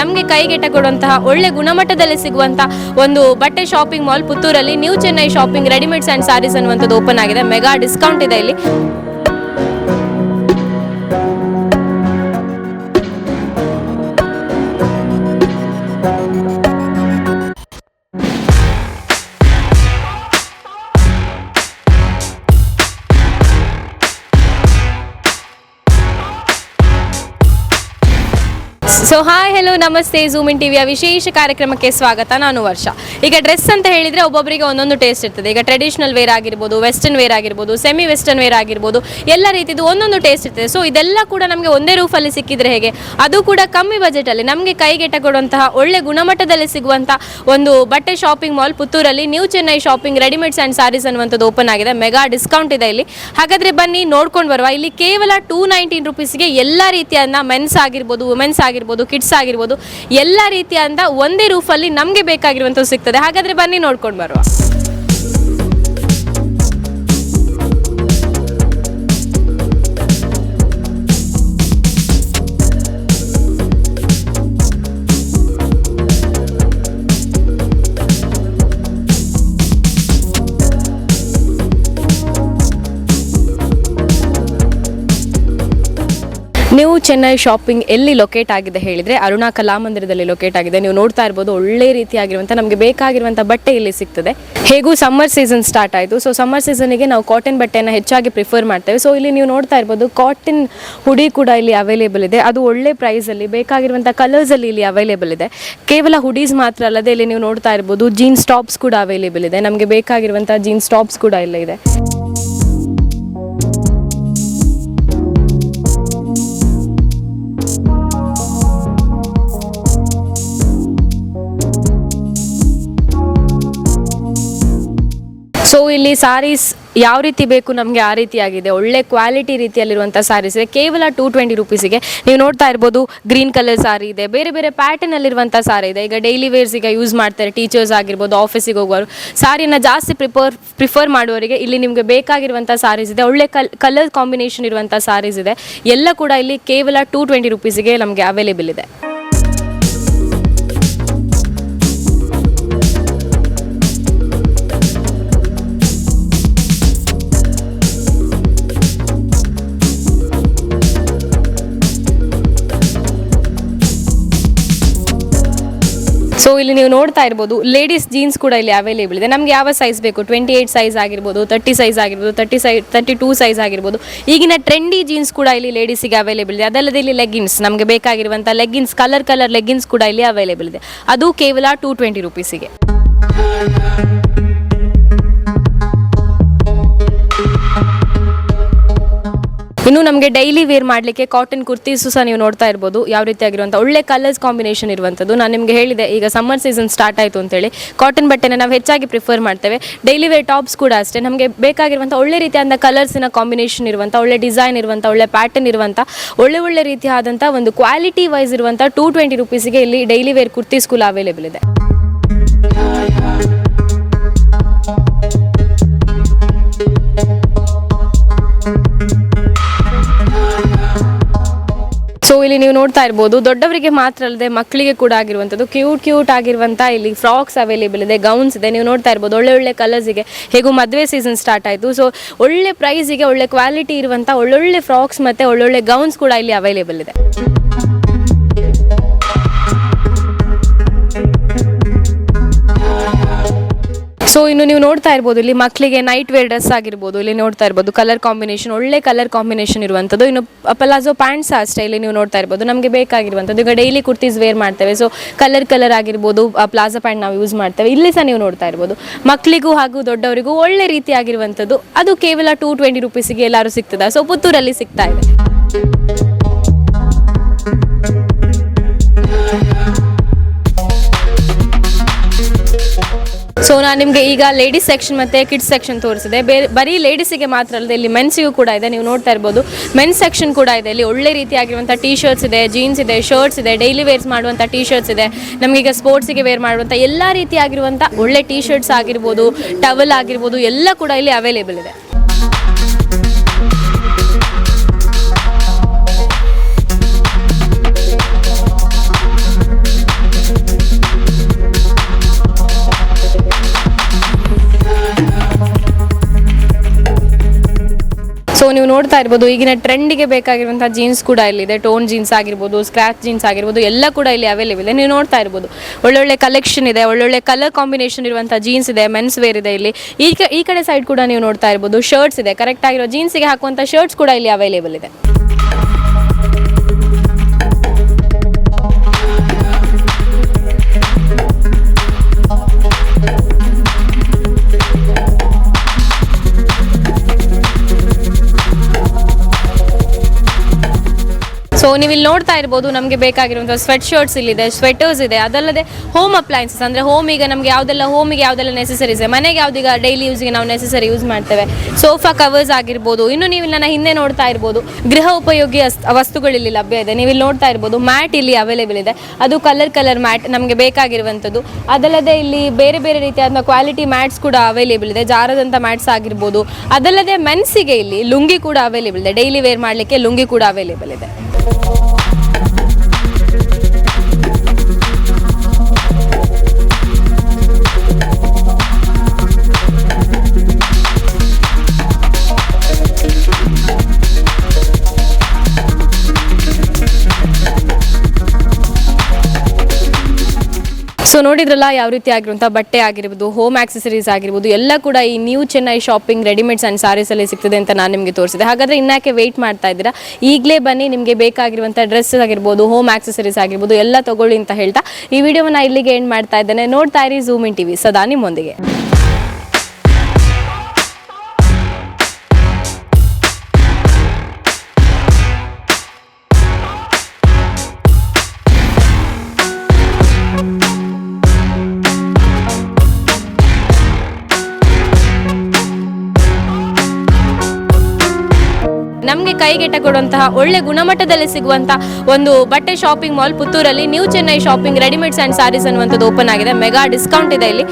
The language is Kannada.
ನಮಗೆ ಕೈಗೆಟ ಕೊಡುವಂತಹ ಒಳ್ಳೆ ಗುಣಮಟ್ಟದಲ್ಲಿ ಸಿಗುವಂತಹ ಒಂದು ಬಟ್ಟೆ shopping mall ಪುತ್ತೂರಲ್ಲಿ new Chennai shopping readymades and sarees ಅನ್ನುವಂಥದ್ದು ಓಪನ್ ಆಗಿದೆ. ಮೆಗಾ ಡಿಸ್ಕೌಂಟ್ ಇದೆ ಇಲ್ಲಿ. ಸೊ ಹಾಯ್ ಹೆಲೋ ನಮಸ್ತೆ ಇನ್ ಟಿವಿಯ ವಿಶೇಷ ಕಾರ್ಯಕ್ರಮಕ್ಕೆ ಸ್ವಾಗತ. ನಾನು ವರ್ಷ. ಈಗ ಡ್ರೆಸ್ ಅಂತ ಹೇಳಿದ್ರೆ ಒಬ್ಬೊಬ್ಬರಿಗೆ ಒಂದೊಂದು ಟೇಸ್ಟ್ ಇರ್ತದೆ. ಈಗ ಟ್ರೆಡಿಷನಲ್ ವೇರ್ ಆಗಿರ್ಬೋದು ವೆಸ್ಟರ್ನ್ ವೇರ್ ಆಗಿರ್ಬೋದು ಸೆಮಿ ವೆಸ್ಟರ್ನ್ ವೇರ್ ಆಗಿರ್ಬೋದು, ಎಲ್ಲ ರೀತಿದು ಒಂದೊಂದು ಟೇಸ್ಟ್ ಇರ್ತದೆ. ಸೊ ಇದೆಲ್ಲ ಕೂಡ ನಮಗೆ ಒಂದೇ ರೂಫಲ್ಲಿ ಸಿಕ್ಕಿದ್ರೆ ಹೇಗೆ? ಅದು ಕೂಡ ಕಮ್ಮಿ ಬಜೆಟಲ್ಲಿ ನಮಗೆ ಕೈಗೆಟ ಕೊಡುವಂತಹ ಒಳ್ಳೆ ಗುಣಮಟ್ಟದಲ್ಲಿ ಸಿಗುವಂತಹ ಒಂದು ಬಟ್ಟೆ shopping mall ಪುತ್ತೂರಲ್ಲಿ new Chennai shopping readymades and sarees ಅನ್ನುವಂಥದ್ದು ಓಪನ್ ಆಗಿದೆ. ಮೆಗಾ ಡಿಸ್ಕೌಂಟ್ ಇದೆ ಇಲ್ಲಿ. ಹಾಗಾದ್ರೆ ಬನ್ನಿ, ನೋಡ್ಕೊಂಡು ಬರುವ. ಇಲ್ಲಿ ಕೇವಲ ಟೂ ನೈನ್ಟೀನ್ ರುಪೀಸ್ಗೆ ಎಲ್ಲ ರೀತಿಯನ್ನ ಮೆನ್ಸ್ ಆಗಿರ್ಬೋದು ವುಮೆನ್ಸ್ ಆಗಿರ್ಬೋದು ಕಿಡ್ಸ್ ಆಗಿರ್ಬೋದು ಎಲ್ಲ ರೀತಿಯಾದ ಒಂದೇ ರೂಫಲ್ಲಿ ನಮಗೆ ಬೇಕಾಗಿರುವಂಥದ್ದು ಸಿಗ್ತದೆ. ಹಾಗಾದರೆ ಬನ್ನಿ ನೋಡ್ಕೊಂಡು ಬರುವ. ನ್ಯೂ ಚೆನ್ನೈ ಶಾಪಿಂಗ್ ಎಲ್ಲಿ ಲೊಕೇಟ್ ಆಗಿದೆ ಹೇಳಿದರೆ ಅರುಣಾ ಕಲಾಮಂದಿರದಲ್ಲಿ ಲೊಕೇಟ್ ಆಗಿದೆ. ನೀವು ನೋಡ್ತಾ ಇರ್ಬೋದು, ಒಳ್ಳೆ ರೀತಿಯಾಗಿರುವಂಥ ನಮಗೆ ಬೇಕಾಗಿರುವಂಥ ಬಟ್ಟೆ ಇಲ್ಲಿ ಸಿಗ್ತದೆ. ಹೇಗೂ ಸಮ್ಮರ್ ಸೀಸನ್ ಸ್ಟಾರ್ಟ್ ಆಯಿತು. ಸೊ ಸಮ್ಮರ್ ಸೀಸನ್ಗೆ ನಾವು ಕಾಟನ್ ಬಟ್ಟೆಯನ್ನು ಹೆಚ್ಚಾಗಿ ಪ್ರಿಫರ್ ಮಾಡ್ತೇವೆ. ಸೊ ಇಲ್ಲಿ ನೀವು ನೋಡ್ತಾ ಇರ್ಬೋದು ಕಾಟನ್ ಹುಡಿ ಕೂಡ ಇಲ್ಲಿ ಅವೈಲೇಬಲ್ ಇದೆ. ಅದು ಒಳ್ಳೆ ಪ್ರೈಸಲ್ಲಿ ಬೇಕಾಗಿರುವಂಥ ಕಲರ್ಸಲ್ಲಿ ಇಲ್ಲಿ ಅವೈಲೇಬಲ್ ಇದೆ. ಕೇವಲ ಹುಡೀಸ್ ಮಾತ್ರ ಅಲ್ಲದೆ ಇಲ್ಲಿ ನೀವು ನೋಡ್ತಾ ಇರ್ಬೋದು ಜೀನ್ಸ್ ಟಾಪ್ಸ್ ಕೂಡ ಅವೈಲೇಬಲ್ ಇದೆ. ನಮಗೆ ಬೇಕಾಗಿರುವಂಥ ಜೀನ್ಸ್ ಟಾಪ್ಸ್ ಕೂಡ ಇಲ್ಲ ಇದೆ. ಸಾರೀಸ್ ಯಾವ ರೀತಿ ಬೇಕು ನಮಗೆ ಆ ರೀತಿಯಾಗಿದೆ ಒಳ್ಳೆ ಕ್ವಾಲಿಟಿ ರೀತಿಯಲ್ಲಿರುವಂಥ ಸಾರೀಸ್ ಇದೆ. ಕೇವಲ ಟೂ ಟ್ವೆಂಟಿ ರುಪೀಸಿಗೆ ನೀವು ನೋಡ್ತಾ ಇರ್ಬೋದು ಗ್ರೀನ್ ಕಲರ್ ಸಾರಿ ಇದೆ. ಬೇರೆ ಬೇರೆ ಪ್ಯಾಟರ್ನಲ್ಲಿರುವಂಥ ಸಾರಿ ಇದೆ. ಈಗ ಡೈಲಿ ವೇರ್ಸ್ ಈಗ ಯೂಸ್ ಮಾಡ್ತಾರೆ. ಟೀಚರ್ಸ್ ಆಗಿರ್ಬೋದು ಆಫೀಸಿಗೆ ಹೋಗೋರು ಸಾರಿನ ಜಾಸ್ತಿ ಪ್ರಿಫರ್ ಪ್ರಿಫರ್ ಮಾಡುವವರಿಗೆ ಇಲ್ಲಿ ನಿಮಗೆ ಬೇಕಾಗಿರುವಂಥ ಸಾರೀಸ್ ಇದೆ. ಒಳ್ಳೆ ಕಲ್ ಕಲರ್ ಕಾಂಬಿನೇಷನ್ ಇರುವಂಥ ಸಾರೀಸ್ ಇದೆ. ಎಲ್ಲ ಕೂಡ ಇಲ್ಲಿ ಕೇವಲ ಟೂ ಟ್ವೆಂಟಿ ರುಪೀಸಿಗೆ ನಮಗೆ ಅವೈಲೇಬಲ್ ಇದೆ. ಸೊ ಇಲ್ಲಿ ನೀವು ನೋಡ್ತಾ ಇರ್ಬೋದು ಲೇಡೀಸ್ ಜೀನ್ಸ್ ಕೂಡ ಇಲ್ಲಿ ಅವೈಲೇಬಲ್ ಇದೆ. ನಮ್ಗೆ ಯಾವ ಸೈಜ್ ಬೇಕು? ಟ್ವೆಂಟಿ ಏಯ್ಟ್ ಸೈಜ್ ಆಗಿರ್ಬೋದು ತರ್ಟಿ ಸೈಜ್ ಆಗಿರ್ಬೋದು ತರ್ಟಿ ಸೈ ತರ್ಟಿ ಟೂ ಸೈಜ್ ಆಗಿರ್ಬೋದು. ಈಗಿನ ಟ್ರೆಂಡಿ ಜೀನ್ಸ್ ಕೂಡ ಇಲ್ಲಿ ಲೇಡೀಸಿಗೆ ಅವೈಲೇಬಲ್ ಇದೆ. ಅದಲ್ಲದೆ ಇಲ್ಲಿ ಲೆಗ್ಗಿನ್ಸ್ ನಮಗೆ ಬೇಕಾಗಿರುವಂಥ ಲೆಗ್ಗಿನ್ಸ್ ಕಲರ್ ಕಲರ್ ಲೆಗ್ಗಿನ್ಸ್ ಕೂಡ ಇಲ್ಲಿ ಅವೈಲೇಬಲ್ ಇದೆ. ಅದು ಕೇವಲ ಟೂ ಟ್ವೆಂಟಿ ರುಪೀಸಿಗೆ ಇನ್ನು ನಮಗೆ ಡೈಲಿ ವೇರ್ ಮಾಡಲಿಕ್ಕೆ ಕಾಟನ್ ಕುರ್ತೀಸು ಸಹ ನೀವು ನೋಡ್ತಾ ಇರ್ಬೋದು. ಯಾವ ರೀತಿಯಾಗಿರುವಂಥ ಒಳ್ಳೆ ಕಲರ್ಸ್ ಕಾಂಬಿನೇಷನ್ ಇರುವಂಥದ್ದು ನಾನು ನಿಮಗೆ ಹೇಳಿದೆ, ಈಗ ಸಮ್ಮರ್ ಸೀಸನ್ ಸ್ಟಾರ್ಟ್ ಆಯಿತು ಅಂತೇಳಿ. ಕಾಟನ್ ಬಟ್ಟೆನ ನಾವು ಹೆಚ್ಚಾಗಿ ಪ್ರಿಫರ್ ಮಾಡ್ತೇವೆ. ಡೈಲಿ ವೇರ್ ಟಾಪ್ಸ್ ಕೂಡ ಅಷ್ಟೇ. ನಮಗೆ ಬೇಕಾಗಿರುವಂಥ ಒಳ್ಳೆ ರೀತಿಯಾದ ಕಲರ್ಸಿನ ಕಾಂಬಿನೇಷನ್ ಇರುವಂಥ ಒಳ್ಳೆ ಡಿಸೈನ್ ಇರುವಂಥ ಒಳ್ಳೆ ಪ್ಯಾಟರ್ನ್ ಇರುವಂಥ ಒಳ್ಳೆ ಒಳ್ಳೆ ರೀತಿಯಾದಂಥ ಒಂದು ಕ್ವಾಲಿಟಿ ವೈಸ್ ಇರುವಂಥ ಟೂ ಟ್ವೆಂಟಿ ರುಪೀಸಿಗೆ ಇಲ್ಲಿ ಡೈಲಿ ವೇರ್ ಕುರ್ತಿ ಸ್ಕೂಲ್ ಅವೈಲೇಬಲ್ ಇದೆ. ಇಲ್ಲಿ ನೀವು ನೋಡ್ತಾ ಇರ್ಬೋದು, ದೊಡ್ಡವರಿಗೆ ಮಾತ್ರ ಅಲ್ಲದೆ ಮಕ್ಕಳಿಗೆ ಕೂಡ ಆಗಿರುವಂಥದ್ದು. ಕ್ಯೂಟ್ ಕ್ಯೂಟ್ ಆಗಿರುವಂಥ ಇಲ್ಲಿ ಫ್ರಾಕ್ಸ್ ಅವೈಲೇಬಲ್ ಇದೆ ಗೌನ್ಸ್ ಇದೆ. ನೀವು ನೋಡ್ತಾ ಇರ್ಬೋದು, ಒಳ್ಳೆ ಒಳ್ಳೆ ಕಲರ್ಸಿಗೆ ಹೇಗೂ ಮದುವೆ ಸೀಸನ್ ಸ್ಟಾರ್ಟ್ ಆಯಿತು. ಸೊ ಒಳ್ಳೆ ಪ್ರೈಸಿಗೆ ಒಳ್ಳೆ ಕ್ವಾಲಿಟಿ ಇರುವಂಥ ಒಳ್ಳೊಳ್ಳೆ ಫ್ರಾಕ್ಸ್ ಮತ್ತು ಒಳ್ಳೊಳ್ಳೆ ಗೌನ್ಸ್ ಕೂಡ ಇಲ್ಲಿ ಅವೈಲೇಬಲ್ ಇದೆ. ಸೊ ಇನ್ನು ನೀವು ನೋಡ್ತಾ ಇರ್ಬೋದು, ಇಲ್ಲಿ ಮಕ್ಕಳಿಗೆ ನೈಟ್ ವೇರ್ ಡ್ರೆಸ್ ಆಗಿರ್ಬೋದು, ಇಲ್ಲಿ ನೋಡ್ತಾ ಇರ್ಬೋದು ಕಲರ್ ಕಾಂಬಿನೇಷನ್ ಒಳ್ಳೆ ಕಲರ್ ಕಾಂಬಿನೇಷನ್ ಇರುವಂಥದ್ದು. ಇನ್ನು ಪಲಾಜೋ ಪ್ಯಾಂಟ್ಸ್ ಅಷ್ಟೇ ಇಲ್ಲಿ ನೀವು ನೋಡ್ತಾ ಇರ್ಬೋದು. ನಮಗೆ ಬೇಕಾಗಿರುವಂಥದ್ದು. ಈಗ ಡೈಲಿ ಕುರ್ತೀಸ್ ವೇರ್ ಮಾಡ್ತೇವೆ. ಸೊ ಕಲರ್ ಕಲರ್ ಆಗಿರ್ಬೋದು ಪ್ಲಾಜಾ ಪ್ಯಾಂಟ್ ನಾವು ಯೂಸ್ ಮಾಡ್ತೇವೆ. ಇಲ್ಲಿ ಸಹ ನೀವು ನೋಡ್ತಾ ಇರ್ಬೋದು. ಮಕ್ಕಳಿಗೂ ಹಾಗೂ ದೊಡ್ಡವರಿಗೂ ಒಳ್ಳೆ ರೀತಿಯಾಗಿರುವಂಥದ್ದು ಅದು ಕೇವಲ ಟೂ ಟ್ವೆಂಟಿ ರುಪೀಸಿಗೆ ಎಲ್ಲರೂ ಸಿಗ್ತದೆ? ಸೊ ಪುತ್ತೂರಲ್ಲಿ ಸಿಗ್ತಾ ಇದೆ. ಸೊ ನಾನು ನಿಮಗೆ ಈಗ ಲೇಡೀಸ್ ಸೆಕ್ಷನ್ ಮತ್ತು ಕಿಡ್ಸ್ ಸೆಕ್ಷನ್ ತೋರಿಸಿದೆ. ಬೇರೆ ಬರೀ ಲೇಡೀಸಿಗೆ ಮಾತ್ರ ಅಲ್ಲದೆ ಇಲ್ಲಿ ಮೆನ್ಸಿಗೂ ಕೂಡ ಇದೆ. ನೀವು ನೋಡ್ತಾ ಇರ್ಬೋದು ಮೆನ್ಸ್ ಸೆಕ್ಷನ್ ಕೂಡ ಇದೆ. ಇಲ್ಲಿ ಒಳ್ಳೆ ರೀತಿಯಾಗಿರುವಂಥ ಟೀ ಶರ್ಟ್ಸ್ ಇದೆ ಜೀನ್ಸ್ ಇದೆ ಶರ್ಟ್ಸ್ ಇದೆ ಡೈಲಿ ವೇರ್ಸ್ ಮಾಡುವಂಥ ಟೀ ಶರ್ಟ್ಸ್ ಇದೆ ನಮಗೀಗ ಸ್ಪೋರ್ಟ್ಸಿಗೆ ವೇರ್ ಮಾಡುವಂಥ ಎಲ್ಲ ರೀತಿಯಾಗಿರುವಂಥ ಒಳ್ಳೆ ಟೀ ಶರ್ಟ್ಸ್ ಆಗಿರ್ಬೋದು ಟವಲ್ ಆಗಿರ್ಬೋದು, ಎಲ್ಲ ಕೂಡ ಇಲ್ಲಿ ಅವೈಲೇಬಲ್ ಇದೆ. ನೋಡ್ತಾ ಇರ್ಬೋದು. ಈಗಿನ ಟ್ರೆಂಡಿಗೆ ಬೇಕಾಗಿರುವಂತಹ ಜೀನ್ಸ್ ಕೂಡ ಇಲ್ಲಿದೆ. ಟೋನ್ ಜೀನ್ಸ್ ಆಗಿರ್ಬೋದು ಸ್ಕ್ರಾಚ್ ಜೀನ್ಸ್ ಆಗಿರ್ಬೋದು, ಎಲ್ಲ ಕೂಡ ಇಲ್ಲಿ ಅವೈಲೇಬಲ್ ಇದೆ. ನೀವು ನೋಡ್ತಾ ಇರ್ಬೋದು. ಒಳ್ಳೊಳ್ಳೆ ಕಲೆಕ್ಷನ್ ಇದೆ, ಒಳ್ಳೊಳ್ಳೆ ಕಲರ್ ಕಾಂಬಿನೇಷನ್ ಇರುವಂತಹ ಜೀನ್ಸ್ ಇದೆ ಮೆನ್ಸ್ ವೇರ್ ಇದೆ ಇಲ್ಲಿ. ಈ ಕಡೆ ಸೈಡ್ ಕೂಡ ನೀವು ನೋಡ್ತಾ ಇರ್ಬೋದು ಶರ್ಟ್ಸ್ ಇದೆ. ಕರೆಕ್ಟ್ ಆಗಿರೋ ಜೀನ್ಸ್ಗೆ ಹಾಕುವಂಥ ಶರ್ಟ್ಸ್ ಕೂಡ ಇಲ್ಲಿ ಅವೈಲೇಬಲ್ ಇದೆ. ನೀವು ಇಲ್ಲಿ ನೋಡ್ತಾ ಇರ್ಬೋದು, ನಮಗೆ ಬೇಕಾಗಿರುವಂಥ ಸ್ವೆಟ್ ಶರ್ಟ್ಸ್ ಇಲ್ಲಿದೆ ಸ್ವೆಟರ್ಸ್ ಇದೆ, ಅದಲ್ಲದೆ ಹೋಮ್ ಅಪ್ಲೈನ್ಸಸ್ ಅಂದರೆ ಹೋಮ್ ಈಗ ನಮಗೆ ಯಾವುದೆಲ್ಲ ಹೋಮಿಗೆ ಯಾವುದೆಲ್ಲ ನೆಸೆಸರೀಸ್ ಇದೆ, ಮನೆಗೆ ಯಾವುದೀಗ ಡೈಲಿ ಯೂಸ್ಗೆ ನಾವು ನೆಸೆಸರಿ ಯೂಸ್ ಮಾಡ್ತೇವೆ. ಸೋಫಾ ಕವರ್ಸ್ ಆಗಿರ್ಬೋದು, ಇನ್ನು ನೀವು ನನ್ನ ಹಿಂದೆ ನೋಡ್ತಾ ಇರ್ಬೋದು, ಗೃಹ ಉಪಯೋಗಿ ವಸ್ತುಗಳು ಇಲ್ಲಿ ಲಭ್ಯ ಇದೆ. ನೀವು ಇಲ್ಲಿ ನೋಡ್ತಾ ಇರ್ಬೋದು ಮ್ಯಾಟ್ ಇಲ್ಲಿ ಅವೈಲೇಬಲ್ ಇದೆ. ಅದು ಕಲರ್ ಕಲರ್ ಮ್ಯಾಟ್ ನಮಗೆ ಬೇಕಾಗಿರುವಂಥದ್ದು. ಅದಲ್ಲದೆ ಇಲ್ಲಿ ಬೇರೆ ಬೇರೆ ರೀತಿಯಾದ ಕ್ವಾಲಿಟಿ ಮ್ಯಾಟ್ಸ್ ಕೂಡ ಅವೈಲೇಬಲ್ ಇದೆ, ಜಾರದಂಥ ಮ್ಯಾಟ್ಸ್ ಆಗಿರ್ಬೋದು. ಅದಲ್ಲದೆ ಮೆನ್ಸಿಗೆ ಇಲ್ಲಿ ಲುಂಗಿ ಕೂಡ ಅವೈಲೇಬಲ್ ಇದೆ. ಡೈಲಿ ವೇರ್ ಮಾಡಲಿಕ್ಕೆ ಲುಂಗಿ ಕೂಡ ಅವೈಲೇಬಲ್ ಇದೆ. ಸೊ ನೋಡಿದ್ರಲ್ಲ ಯಾವ ರೀತಿ ಆಗಿರುವಂಥ ಬಟ್ಟೆ ಆಗಿರ್ಬೋದು ಹೋಮ್ ಆಕ್ಸೆಸರೀಸ್ ಆಗಿರ್ಬೋದು, ಎಲ್ಲ ಕೂಡ ಈ new Chennai shopping readymades and ಸಾರೀಸಲ್ಲಿ ಸಿಗ್ತದೆ ಅಂತ ನಾನು ನಿಮಗೆ ತೋರಿಸಿದೆ. ಹಾಗಾದರೆ ಇನ್ನಾಕೆ ವೆಯ್ಟ್ ಮಾಡ್ತಾ ಇದ್ದೀರಾ? ಈಗಲೇ ಬನ್ನಿ, ನಿಮಗೆ ಬೇಕಾಗಿರುವಂಥ ಡ್ರೆಸ್ ಆಗಿರ್ಬೋದು ಹೋಮ್ ಆಕ್ಸೆಸರೀಸ್ ಆಗಿರ್ಬೋದು, ಎಲ್ಲ ತಗೊಳ್ಳಿ ಅಂತ ಹೇಳ್ತಾ ಈ ವಿಡಿಯೋವನ್ನು ಇಲ್ಲಿಗೆ ಎಂಡ್ ಮಾಡ್ತಾ ಇದ್ದೇನೆ. ನೋಡ್ತಾ ಇರಿ ಝೂಮ್ ಇನ್ ಟಿವಿ ಸದಾ ನಿಮ್ಮೊಂದಿಗೆ. ನಮಗೆ ಕೈಗೆಟ ಕೊಡುವಂತಹ ಒಳ್ಳೆ ಗುಣಮಟ್ಟದಲ್ಲಿ ಸಿಗುವಂತಹ ಒಂದು ಬಟ್ಟೆ shopping mall ಪುತ್ತೂರಲ್ಲಿ new Chennai shopping readymades and sarees ಅನ್ನುವಂಥದ್ದು ಓಪನ್ ಆಗಿದೆ. ಮೆಗಾ ಡಿಸ್ಕೌಂಟ್ ಇದೆ ಇಲ್ಲಿ.